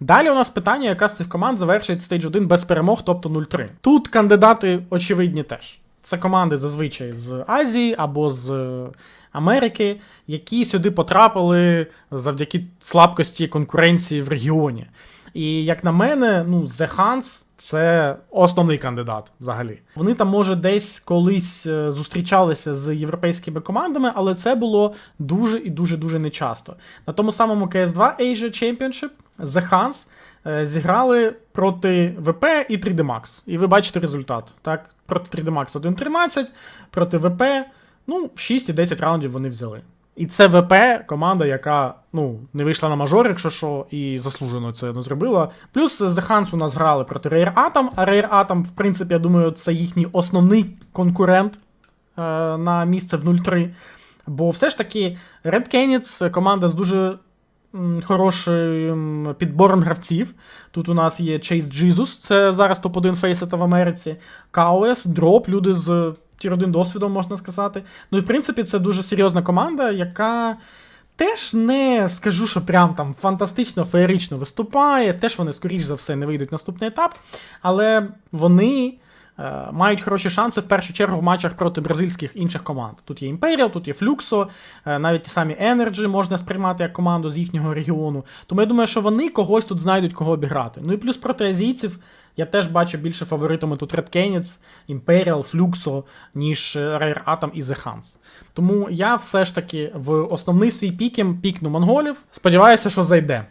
Далі у нас питання, яка з цих команд завершить стейдж 1 без перемог, тобто 0-3. Тут кандидати очевидні теж. Це команди зазвичай з Азії або з е, Америки, які сюди потрапили завдяки слабкості конкуренції в регіоні. І як на мене, ну, The Hans це основний кандидат взагалі. Вони там, може, десь колись е, зустрічалися з європейськими командами, але це було дуже і дуже дуже нечасто. На тому самому CS2 Asia Championship The Hans е, зіграли проти ВП і 3D Max. І ви бачите результат. Так? Проти 3D Max 1.13, проти ВП, ну, 6 і 10 раундів вони взяли. І це ВП команда, яка ну, не вийшла на мажор, якщо що, і заслужено це не зробила. Плюс The Hans у нас грали проти Rare Atom, а Rare Atom, в принципі, я думаю, це їхній основний конкурент е, на місце в 0-3. Бо все ж таки Red Canids команда з дуже хорошим підбором гравців. Тут у нас є Chase Jesus, це зараз топ-1 фейсета в Америці, KOS, Drop, люди з тір 1 досвідом, можна сказати. Ну і в принципі, це дуже серйозна команда, яка. Теж не скажу, що прям там фантастично феєрично виступає. Теж вони, скоріш за все, не вийдуть в наступний етап. Але вони мають хороші шанси в першу чергу в матчах проти бразильських інших команд. Тут є Imperial, тут є Fluxo, е, навіть ті самі Energy можна сприймати як команду з їхнього регіону. Тому я думаю, що вони когось тут знайдуть кого обіграти. Ну і плюс проти азійців я теж бачу більше фаворитами тут Red Canids, Imperial, Fluxo, ніж е, Rare Atom і The Hans. Тому я все ж таки в основний свій пікем пікну монголів. Сподіваюся, що зайде.